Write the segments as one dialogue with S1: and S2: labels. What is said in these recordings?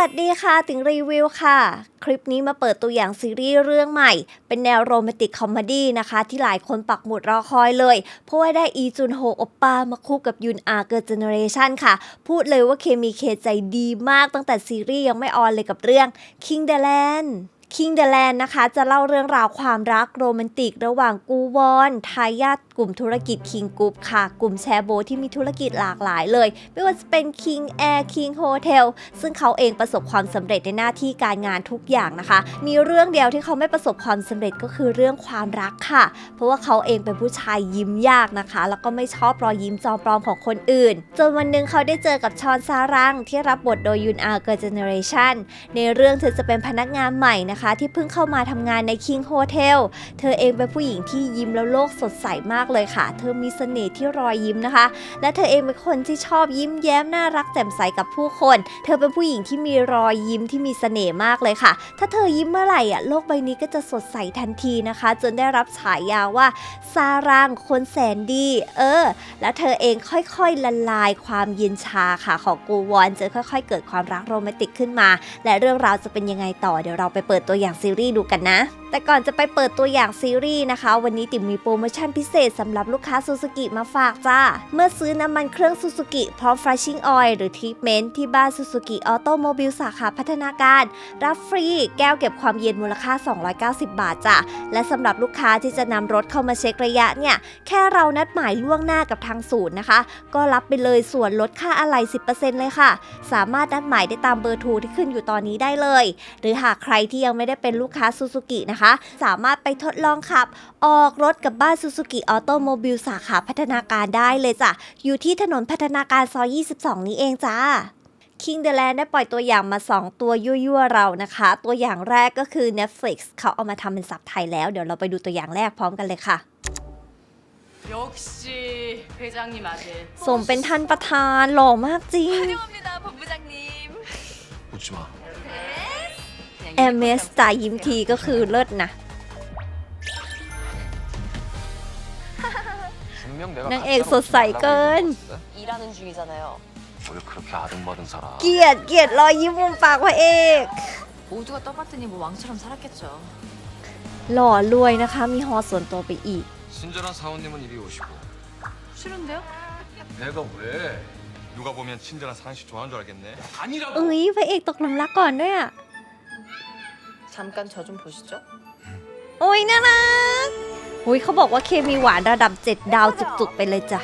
S1: วัสดีค่ะ ถึงรีวิวค่ะ คลิปนี้มาเปิดตัวอย่างซีรีส์เรื่องใหม่ เป็นแนวโรแมนติกคอมเมดี้นะคะ ที่หลายคนปักหมุดรอคอยเลย เพราะว่าได้อีจุนโฮโอปปามาคู่กับยุนอาเกิร์เจเนเรชันค่ะ พูดเลยว่าเคมีเคใจดีมากตั้งแต่ซีรีส์ยังไม่ออนเลยกับเรื่อง King the Land King the Land นะคะ จะเล่าเรื่องราวความรักโรแมนติก ระหว่างกูวอนทายาทกลุ่มธุรกิจ King Group ค่ะ กลุ่มแชร์โบที่มีธุรกิจหลากหลายเลย ไม่ว่าจะเป็น King Air King Hotel ซึ่งเขาเองประสบความสำเร็จในหน้าที่การงานทุกอย่างนะคะ มีเรื่องเดียวที่เขาไม่ประสบความสำเร็จก็คือเรื่องความรักค่ะ เพราะว่าเขาเองเป็นผู้ชายยิ้มยากนะคะ แล้วก็ไม่ชอบรอยยิ้มจอมปลอมของคนอื่น จนวันหนึ่งเขาได้เจอกับชอนซารังที่รับบทโดยยุนอาเกิร์เจเนเรชันในเรื่องเธอจะเป็นพนักงานใหม่นะคะที่เพิ่งเข้ามาทำงานใน King Hotel เธอเองเป็นผู้หญิงที่ยิ้มแล้วโลกสดใสมากเลยค่ะ เธอมีเสน่ห์ที่รอยยิ้มนะคะ และเธอเองเป็นคนที่ชอบยิ้มแย้มน่ารักแจ่มใสกับผู้คน เธอเป็นผู้หญิงที่มีรอยยิ้มที่มีเสน่ห์มากเลยค่ะ ถ้าเธอยิ้มเมื่อไหร่อะโลกใบนี้ก็จะสดใสทันทีนะคะ จนได้รับฉายาว่าซารังคนแสนดี เออ แล้วเธอเองค่อยๆละลายความเย็นชาค่ะของกูวอนจนค่อย ๆ เกิดความรักโรแมนติกขึ้นมา และเรื่องราวจะเป็นยังไงต่อเดี๋ยวเราไปเปิดตัวอย่างซีรีส์ดูกันนะ แต่ก่อนจะไปเปิดตัวอย่างซีรีส์นะคะ วันนี้ติ๋มมีโปรโมชั่นพิเศษสำหรับลูกค้าซูซูกิมาฝากจ้า เมื่อซื้อน้ำมันเครื่องซูซูกิพร้อม Flashing Oil หรือ Treatment ที่บ้านซูซูกิออโตโมบิลสาขาพัฒนาการ รับฟรีแก้วเก็บความเย็นมูลค่า 290 บาทจ้ะและสำหรับลูกค้าที่จะนำรถเข้ามาเช็คระยะเนี่ยแค่เรานัดหมายล่วงหน้ากับทางศูนย์นะคะ ก็รับไปเลยส่วนลดค่าอะไหล่10%เลยค่ะ สามารถนัดหมายได้ตามเบอร์โทรที่ขึ้นอยู่ตอนนี้ได้เลย หรือหากใครที่ยังไม่ได้เป็นลูกค้าซูซูกินะคะ สามารถไปทดลองขับ ออกรถกับบ้านซูซูกิออโตโมบิลสาขาพัฒนาการได้เลยจ้ะ อยู่ที่ถนนพัฒนาการซอย 22 นี้เองจ้า King the Land ได้ปล่อยตัวอย่างมา 2 ตัวยั่วๆเรานะคะ ตัวอย่างแรกก็คือ Netflix เขาเอามาทำเป็นซับไทยแล้ว เดี๋ยวเราไปดูตัวอย่างแรกพร้อมกันเลยค่ะ
S2: 역시 회장님 아들.
S1: สมเป็นท่านประธานหล่อมากจริง
S2: 환영합니다, 본부장님.
S3: 웃지 마.
S2: 그냥
S1: แอมเมสจ่ายยิ้มทีก็คือเลิศนะ
S3: 분명 내가
S1: 낭
S3: 가짜로
S1: 엑소
S3: 웃지 말라고
S1: 사이건.
S3: 얘기한 거 같은데?
S2: 일하는 중이잖아요.
S3: 뭘 그렇게 아등바등 살아?
S1: เกลียดเกลียดรอยยิ้มมุมปากพระเอก
S2: 모두가 떠봤더니 뭐 왕처럼 살았겠죠.
S1: หล่อรวยนะคะ มีฮอส่วนตัวไปอีก
S3: 친절한 사원님은 이리 오시고
S2: 싫은데요?
S3: 내가 왜? 누가 보면 친절한 사장 씨 좋아하는 줄 알겠네. 아니라고.
S1: เอ้ยพระเอกตกหลุมรักก่อนด้วยอ่ะ
S2: 잠깐 저 좀 보시죠.
S1: โอ้ยน่ารักโอ้ยเขาบอกว่าเคมีหวานระดับ 7 ดาวจุกๆ ไปเลยจ้ะ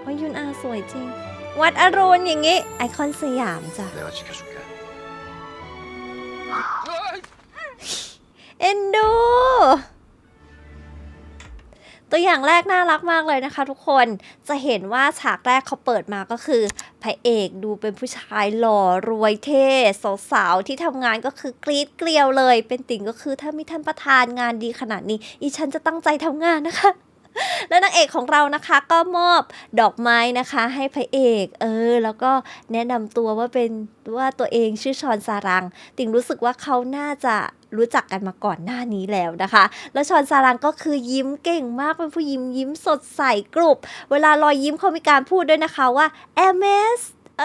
S1: โอ้ยยุนอาสวยจริง วัดอรุณอย่างงี้ ไอคอนสยามจ้ะ
S3: 내가 지켜줄게.
S1: เอ็นดู ตัวอย่างแรกน่ารักมากเลยนะคะ ทุกคนจะเห็นว่าฉากแรกเขาเปิดมาก็คือพระเอกดูเป็นผู้ชายหล่อรวยเท่สาวๆที่ทำงานก็คือกรี๊ดเกลียวเลย เป็นติ่งก็คือถ้ามีท่านประธานงานดีขนาดนี้ อีฉันจะตั้งใจทำงานนะคะ และนางเอกของเรานะคะก็มอบดอกไม้นะคะให้พระเอก เออ แล้วก็แนะนำตัวว่าเป็นว่าตัวเองชื่อชอนซารัง ติ่งรู้สึกว่าเขาน่าจะรู้จักกันมาก่อนหน้านี้แล้วนะคะ แล้วชอนซารังก็คือยิ้มเก่งมากเป็นผู้ยิ้มยิ้มสดใสกรุบ เวลารอยยิ้มเขามีการพูดด้วยนะคะว่า m s เอ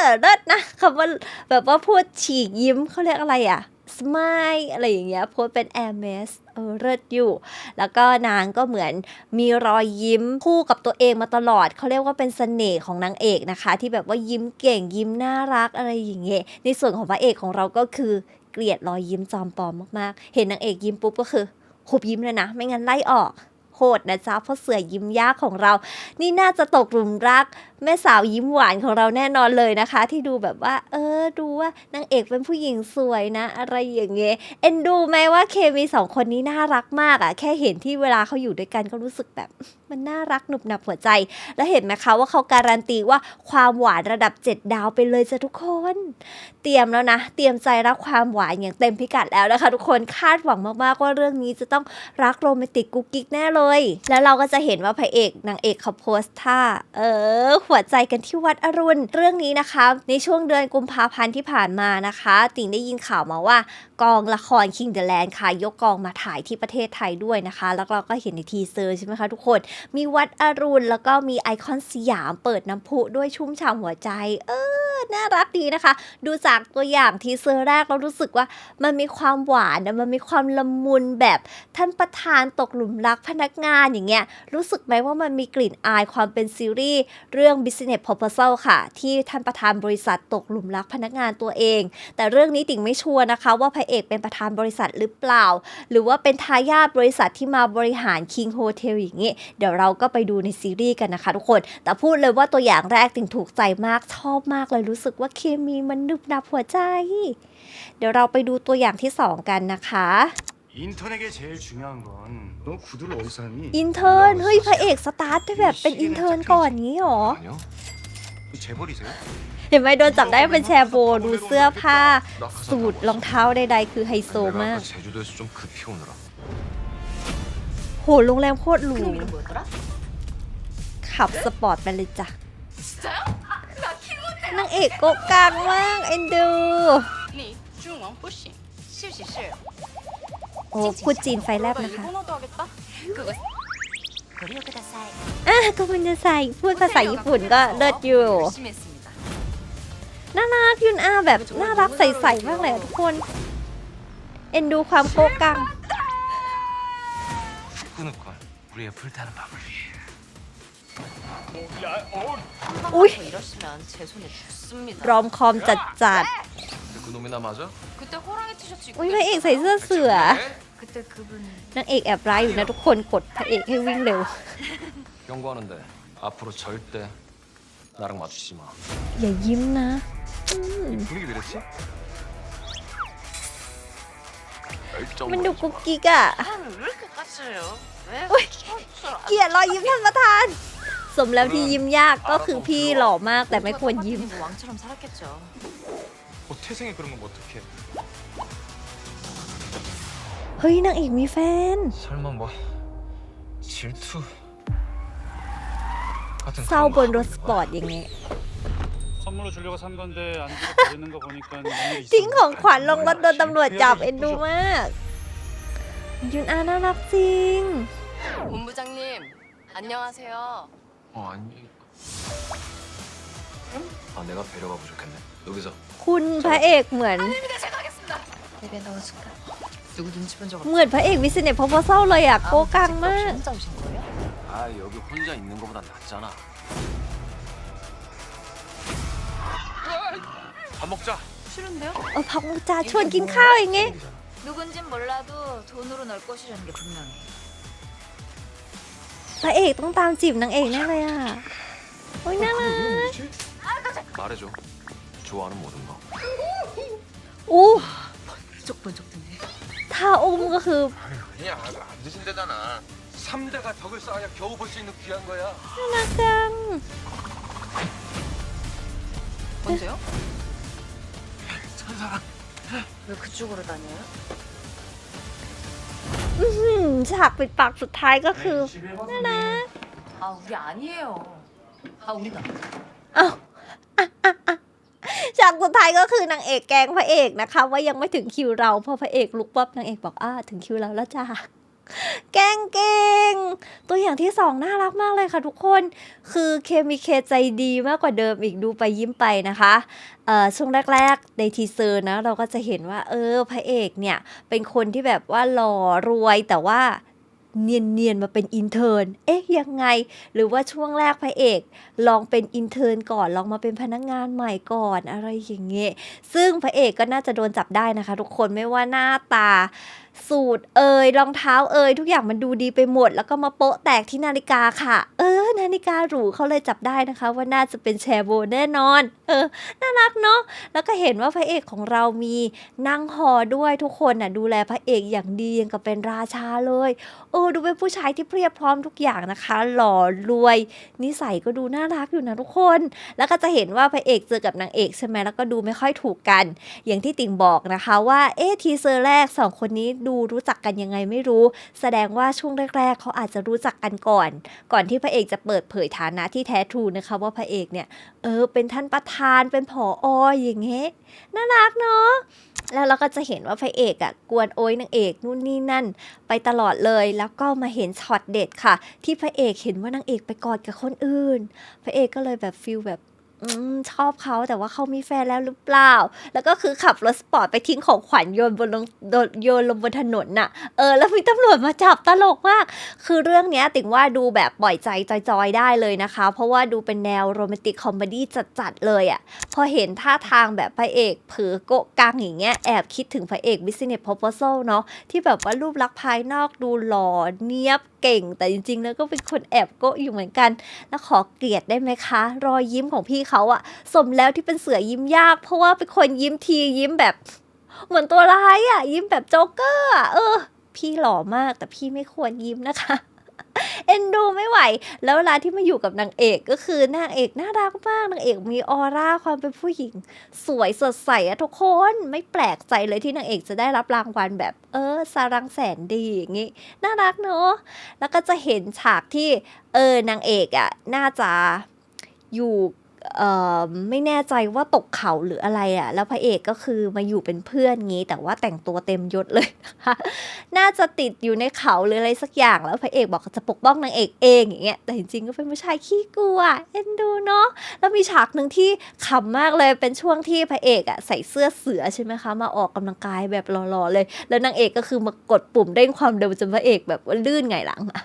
S1: อเลิศนะคำว่าแบบว่าพูดฉีกยิ้มเขาเรียกอะไรอะ smile อะไรอย่างเงี้ยโพูดเป็น m s เมสเออเลิศอยู่ แล้วก็นางก็เหมือนมีรอยยิ้มคู่กับตัวเองมาตลอด เขาเรียกว่าเป็นเสน่ห์ของนางเอกนะคะ ที่แบบว่ายิ้มเก่งยิ้มน่ารักอะไรอย่างเงี้ยในส่วนของพระเอกของเราก็คือเกลียดรอยยิ้มจอมปลอมมากๆ เห็นนางเอกยิ้มปุ๊บก็คือหุบยิ้มเลยนะ ไม่งั้นไล่ออกโหดนะจ๊ะเพราะเสือยิ้มยากของเรา นี่น่าจะตกหลุมรักแม่สาวยิ้มหวานของเราแน่นอนเลยนะคะ ที่ดูแบบว่า เออ ดูว่านางเอกเป็นผู้หญิงสวยนะ อะไรอย่างเงี้ยเอ็นดูไหมว่าเคมีสองคนนี้น่ารักมากอะ่ะ แค่เห็นที่เวลาเขาอยู่ด้วยกันก็รู้สึกแบบมันน่ารักหนุบหนับหัวใจ แล้วเห็นไหมคะว่าเขาการันตีว่าความหวานระดับ 7 ดาวไปเลยจ้ะทุกคน เตรียมแล้วนะ เตรียมใจรับความหวานอย่างเต็มพิกัดแล้วนะคะ ทุกคนคาดหวังมากๆว่าเรื่องนี้จะต้องรักโรแมนติกกุ๊กกิ๊กแน่เลย แล้วเราก็จะเห็นว่าพระเอกนางเอกเขาโพสท่า เออหัวใจกันที่วัดอรุณ เรื่องนี้นะคะ ในช่วงเดือนกุมภาพันธ์ที่ผ่านมานะคะ ติ่งได้ยินข่าวมาว่ากองละคร King the Land ค่ะ ยกกองมาถ่ายที่ประเทศไทยด้วยนะคะ แล้วเราก็เห็นในทีเซอร์ใช่ไหมคะทุกคน มีวัดอรุณ แล้วก็มีไอคอนสยามเปิดน้ำพุด้วยชุ่มฉ่ำหัวใจ เออ น่ารักดีนะคะ ดูจากตัวอย่างทีเซอร์แรกเรารู้สึกว่ามันมีความหวานนะมันมีความละมุนแบบท่านประธานตกหลุมรักพนักงานอย่างเงี้ย รู้สึกไหมว่ามันมีกลิ่นอายความเป็นซีรีส์เรื่อง Business Proposal ค่ะ ที่ท่านประธานบริษัทตกหลุมรักพนักงานตัวเอง แต่เรื่องนี้ติ่งไม่ชัวร์นะคะว่าพระเอกเป็นประธานบริษัทหรือเปล่า หรือว่าเป็นทายาทบริษัทที่มาบริหาร King Hotel อย่างนี้ เดี๋ยวเราก็ไปดูในซีรีส์กันนะคะทุกคน แต่พูดเลยว่าตัวอย่างแรกติ่งถูกใจมากชอบมากเลยรู้สึกว่าเคมีมันนึบนับหัวใจ เดี๋ยวเราไปดูตัวอย่างที่สองกันนะคะ
S4: 인턴에게 제일 중요한 건 너 구두를 어디서 샀니?
S1: อินเทิร์นเฮ้ยพระเอกสตาร์ทได้แบบเป็นอินเทิร์นก่อนงี้หรอ
S4: 아니요. 그 재벌이세 요?
S1: เห็นไหมโดนจับได้เป็นแชโบดูเสื้อผ้า สูตรรองเท้าใดๆ คือไฮโซมากโหโรงแรมโคตรหรู?ขับสปอร์ตไปเลยจ้ะ?นางเอกโกกางมากเอ็นดู.โอ้พูดจีนไฟแลบนะคะ. อะก็มันจะใส่พูดภาษาญี่ปุ่นก็เลิศอยู่น่ารักยุนอาแบบน่ารักใสๆมากเลยทุกคน เอ็นดูความโกกัง
S2: อุ้ย
S1: รอมคอมจัดจัดอุ้ยพระเอกใส่เสื้อเสือ นางเอกแอบร้ายอยู่นะทุกคนกดพระเอกให้วิ่งเร็ว
S3: 경고하는데 앞으로 절대 나랑 마주치지 마
S1: อย่ายิ้มนะ
S3: 분위기 왜 이랬지? 열정
S1: มันดูกุ๊กกิ๊กอะ
S5: 사람을 왜 이렇게 까칠해요? 왜?
S1: 어이.
S5: 저-
S1: เกลียดรอยยิ้มท่านประธาน สมแล้วที่ยิ้มยากก็คือพี่หล่อมากแต่ไม่ควรยิ้ม
S2: 뭐 왕처럼 살았겠죠.
S3: 뭐 태생이 그런 건 어떡해
S1: เฮ้ยนางเอกมีแฟน
S3: 설마 뭐 질투 같은
S1: เศร้า
S3: 그런
S1: บ
S3: 거
S1: นรถ
S3: 하는
S1: ส
S3: 거야?
S1: ปอร์ตอย่างเงี้ย
S6: 선물로 주려고 산 건데 안 주고 버리는 거 보니까 일이
S1: ทิ้ง
S6: 있었나
S1: ของ
S6: 보다.
S1: ขวัญลงรถโดนตำรวจจับ
S6: 그래도
S1: เอ็นดู
S6: 이쁘죠?
S1: มาก ยุนอาน่ารักจริง
S5: 본부장님 안녕하세요.
S3: 어 아니 아 내가 배려가 부족했네 여기서
S1: คุณพระเอกเหมือน
S2: 입에 넣어줄까? 누구 눈치 본 적 없죠?
S1: เหมือนพระเอกวิสเนตพอพอเศร้าเลยอะโกะกลางมาก
S2: 혼자 오신 거예요?
S3: 아 여기 혼자 있는 거보단 낫잖아 밥 먹자
S2: 싫은데요?
S1: เออพักมุกจาชวนกินข้าวอย่างเงี้ย
S2: 누군진 몰라도 돈으로 널 것이라는 게 분명해.
S1: พระเอกต้องตามจีบนางเอกแน่เลยอะโอ้ยน่ารัก
S3: 말해줘 좋아하는 모든 거
S1: อู้
S2: 번쩍번쩍 드네.
S1: ท่าอุ้มก็คือ
S3: 아니야 아직 안 드신 데잖아 3대가 덕을 쌓아야 겨우 볼 수 있는 귀한 거야
S1: น่ารักจัง
S2: 뭔데요?
S3: 천사랑
S2: 왜 그쪽으로 다녀요?
S1: อื้อหือฉากปิดปากสุดท้ายก็คือ น่ารัก
S2: 아 우리 아니에요. 아 우리가.
S1: อ้าวอ่ะอ่ะอ่ะ ฉากสุดท้ายก็คือนางเอกแกงพระเอกนะคะ ว่ายังไม่ถึงคิวเราพอพระเอกลุกปั๊บนางเอกบอกอ้าถึงคิวเราแล้วจ้าแกงเก่ง ตัวอย่างที่สองน่ารักมากเลยค่ะทุกคน คือเคมีเคใจดีมากกว่าเดิมอีกดูไปยิ้มไปนะคะช่วงแรกๆในทีเซอร์นะ เราก็จะเห็นว่า เออพระเอกเนี่ย เป็นคนที่แบบว่าหล่อรวยแต่ว่า เนียนๆมาเป็นอินเทอร์น เอ๊ะยังไง หรือว่าช่วงแรกพระเอก ลองเป็นอินเทอร์นก่อน ลองมาเป็นพนักงานใหม่ก่อนอะไรอย่างเงี้ย ซึ่งพระเอกก็น่าจะโดนจับได้นะคะ ทุกคนไม่ว่าหน้าตา สูตรเอ่ยรองเท้าเอ่ยทุกอย่างมันดูดีไปหมด แล้วก็มาโปะแตกที่นาฬิกาค่ะ เออ นาฬิกาหรูเขาเลยจับได้นะคะ ว่าน่าจะเป็นแชร์โบแน่นอน เออ น่ารักเนาะแล้วก็เห็นว่าพระเอกของเรามีนั่งหอด้วยทุกคนน่ะดูแลพระเอกอย่างดีอย่างกับเป็นราชาเลยเออดูเป็นผู้ชายที่เพียบพร้อมทุกอย่างนะคะ หล่อรวย นิสัยก็ดูน่ารักอยู่นะทุกคน แล้วก็จะเห็นว่าพระเอกเจอกับนางเอกใช่ไหมแล้วก็ดูไม่ค่อยถูกกัน อย่างที่ติ่งบอกนะคะ ว่าเอ๊ทีเซอร์แรกสองคนนี้ดูรู้จักกันยังไงไม่รู้ แสดงว่าช่วงแรก ๆ เขาอาจจะรู้จักกันก่อน ก่อนที่พระเอกจะเปิดเผยฐานะที่แท้ทรูนะคะว่าพระเอกเนี่ยเออเป็นท่านประธานเป็นผอออย่างเงี้ยน่ารักเนาะแล้วเราก็จะเห็นว่าพระเอกอะกวนโอ้ยนางเอกนู่นนี่นั่น ไปตลอดเลยแล้วก็มาเห็นช็อตเด็ดค่ะ ที่พระเอกเห็นว่านางเอกไปกอดกับคนอื่น พระเอกก็เลยแบบฟิลแบบ อมชอบเขาแต่ว่าเขามีแฟนแล้วหรือเปล่า แล้วก็คือขับรถสปอร์ตไปทิ้งของขวัญโยนบนลงโยนลงบนถนนน่ะ เออ แล้วมีตำรวจมาจับตลกมาก คือเรื่องเนี้ยติงว่าดูแบบปล่อยใจจอยๆได้เลยนะคะ เพราะว่าดูเป็นแนวโรแมนติกคอมเมดี้จัดๆเลยอะ่ะ พอเห็นท่าทางแบบพระเอกเผลอโกะกังอย่างเงี้ยแอบคิดถึงพระเอก Business Proposal เนาะที่แบบว่ารูปลักษณ์ภายนอกดูหล่อเนียบเก่ง แต่จริงๆ แล้วก็เป็นคนแอบโกะอยู่เหมือนกัน แล้วขอเกลียดได้ไหมคะ รอยยิ้มของพี่เขาอะสมแล้วที่เป็นเสือยิ้มยาก เพราะว่าเป็นคนยิ้มทียิ้มแบบ เหมือนตัวร้ายอะยิ้มแบบโจ๊กเกอร์อะเออ พี่หล่อมากแต่พี่ไม่ควรยิ้มนะคะ เอ็นดูไม่ไหว แล้วเวลาที่มาอยู่กับนางเอกก็คือนางเอกน่ารักมากนางเอกมีออร่าความเป็นผู้หญิง สวยสดใสอะทุกคนไม่แปลกใจเลยที่นางเอกจะได้รับรางวัลแบบ เออสารังแสนดีอย่างงี้น่ารักเนอะแล้วก็จะเห็นฉากที่เออนางเอกอะน่าจะอยู่ ไม่แน่ใจว่าตกเขาหรืออะไรอะแล้วพระเอกก็คือมาอยู่เป็นเพื่อนงี้ แต่ว่าแต่งตัวเต็มยศเลยนะคะน่าจะติดอยู่ในเขาหรืออะไรสักอย่างแล้วพระเอกบอกจะปกป้องนางเอกเองอย่างเงี้ยแต่จริงๆก็เป็นผู้ชายขี้กลัวเอ็นดูเนาะแล้วมีฉากหนึ่งที่ขำมากเลยเป็นช่วงที่พระเอกอะใส่เสื้อเสือใช่ไหมคะมาออกกำลังกายแบบหล่อๆเลย แล้วนางเอกก็คือมากดปุ่มเร่งความเร็วจนพระเอกแบบว่าลื่นไงหลังอะ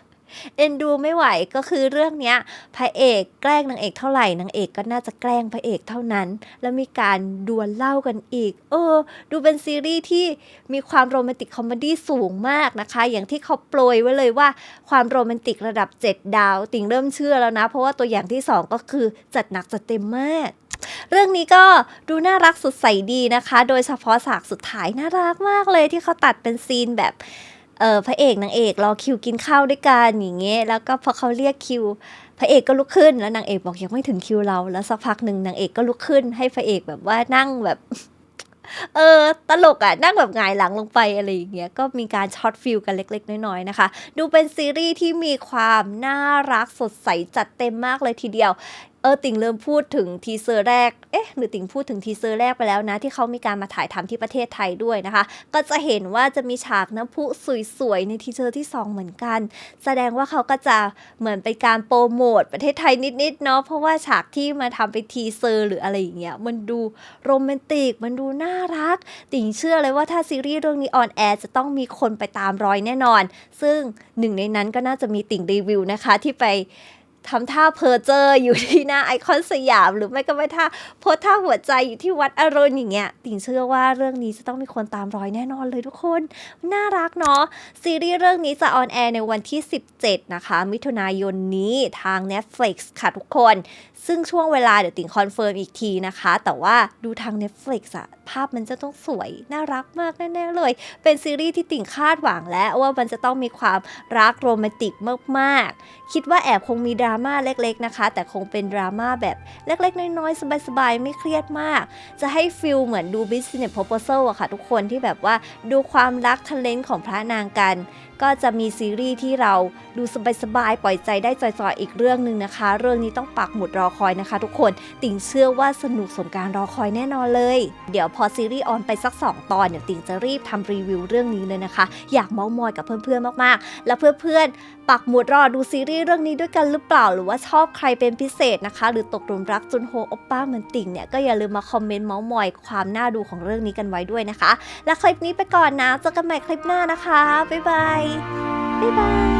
S1: เอ็นดูไม่ไหวก็คือเรื่องเนี้ยพระเอกแกล้งนางเอกเท่าไหร่นางเอกก็น่าจะแกล้งพระเอกเท่านั้น แล้วมีการดวลเล่ากันอีก เออ ดูเป็นซีรีส์ที่มีความโรแมนติกคอมเมดี้สูงมากนะคะ อย่างที่เขาโปรยไว้เลยว่าความโรแมนติกระดับ 7 ดาว ติ่งเริ่มเชื่อแล้วนะ เพราะว่าตัวอย่างที่ 2 ก็คือจัดหนักจัดเต็มมากเรื่องนี้ก็ดูน่ารักสดใสดีนะคะ โดยเฉพาะฉากสุดท้ายน่ารักมากเลยที่เขาตัดเป็นซีนแบบ เออพระเอกนางเอกรอคิวกินข้าวด้วยกันอย่างเงี้ยแล้วก็พอเขาเรียกคิว พระเอกก็ลุกขึ้นแล้วนางเอกบอกยังไม่ถึงคิวเรา แล้วสักพักหนึ่งนางเอกก็ลุกขึ้น ให้พระเอกแบบว่านั่งแบบ เออตลกอะนั่งแบบหงายหลังลงไปอะไรอย่างเงี้ยก็มีการช็อตฟิลกันเล็ก ๆ น้อยๆนะคะ ดูเป็นซีรีส์ที่มีความน่ารักสดใสจัดเต็มมากเลยทีเดียว เออติ่งเริ่มพูดถึงทีเซอร์แรก เอ๊ะหรือติ่งพูดถึงทีเซอร์แรกไปแล้วนะ ที่เขามีการมาถ่ายทำที่ประเทศไทยด้วยนะคะ ก็จะเห็นว่าจะมีฉากน้ำพุสวยๆในทีเซอร์ที่ 2 เหมือนกัน แสดงว่าเขาก็จะเหมือนเป็นการโปรโมทประเทศไทยนิดๆเนาะเพราะว่าฉากที่มาทำเป็นทีเซอร์หรืออะไรอย่างเงี้ยมันดูโรแมนติกมันดูน่ารัก ติ่งเชื่อเลยว่าถ้าซีรีส์เรื่องนี้ออนแอร์จะต้องมีคนไปตามรอยแน่นอน ซึ่งหนึ่งในนั้นก็น่าจะมีติ่งรีวิวนะคะที่ไป ทำท่าเพอเจออยู่ที่หน้าไอคอนสยาม หรือไม่ก็ไม่ท่าโพสท่าหัวใจอยู่ที่วัดอรุณอย่างเงี้ยติ่งเชื่อว่าเรื่องนี้จะต้องมีคนตามรอยแน่นอนเลยทุกคน น่ารักเนาะ ซีรีส์เรื่องนี้จะออนแอร์ในวันที่ 17 นะคะ มิถุนายนนี้ทาง Netflix ค่ะทุกคน ซึ่งช่วงเวลาเดี๋ยวติ่งคอนเฟิร์มอีกทีนะคะ แต่ว่าดูทาง Netflix อะภาพมันจะต้องสวย น่ารักมากแน่ๆเลย เป็นซีรีส์ที่ติ่งคาดหวังแล้วว่ามันจะต้องมีความรักโรแมนติกมากๆ คิดว่าแอบคงมีดราม่าเล็กๆนะคะ แต่คงเป็นดราม่าแบบเล็กๆ น้อยๆ สบายๆ ไม่เครียดมาก จะให้ฟิลเหมือนดู Business Proposal อะค่ะทุกคนที่แบบว่าดูความรักทะเลนของพระนางกัน ก็จะมีซีรีส์ที่เราดูสบายๆปล่อยใจได้จอยๆอีกเรื่องหนึ่งนะคะ เรื่องนี้ต้องปักหมุดรอคอยนะคะ ทุกคนติ่งเชื่อว่าสนุกสมการรอคอยแน่นอนเลย เดี๋ยวพอซีรีส์ออนไปสัก 2 ตอนเดี๋ยวติ่งจะรีบทำรีวิวเรื่องนี้เลยนะคะ อยากเมาส์มอยกับเพื่อนๆมากๆ แล้วเพื่อนๆ ปักหมุดรอดูซีรีส์เรื่องนี้ด้วยกันหรือเปล่า หรือว่าชอบใครเป็นพิเศษนะคะ หรือตกหลุมรักจุนโฮโอปป้าเหมือนติ่งเนี่ยก็อย่าลืมมาคอมเมนต์เมาส์มอยความน่าดูของเรื่องนี้กันไว้ด้วยนะคะ และคลิปนี้ไปก่อนนะเจอกันใหม่คลิปหน้านะคะบ๊ายบายบ๊ายบาย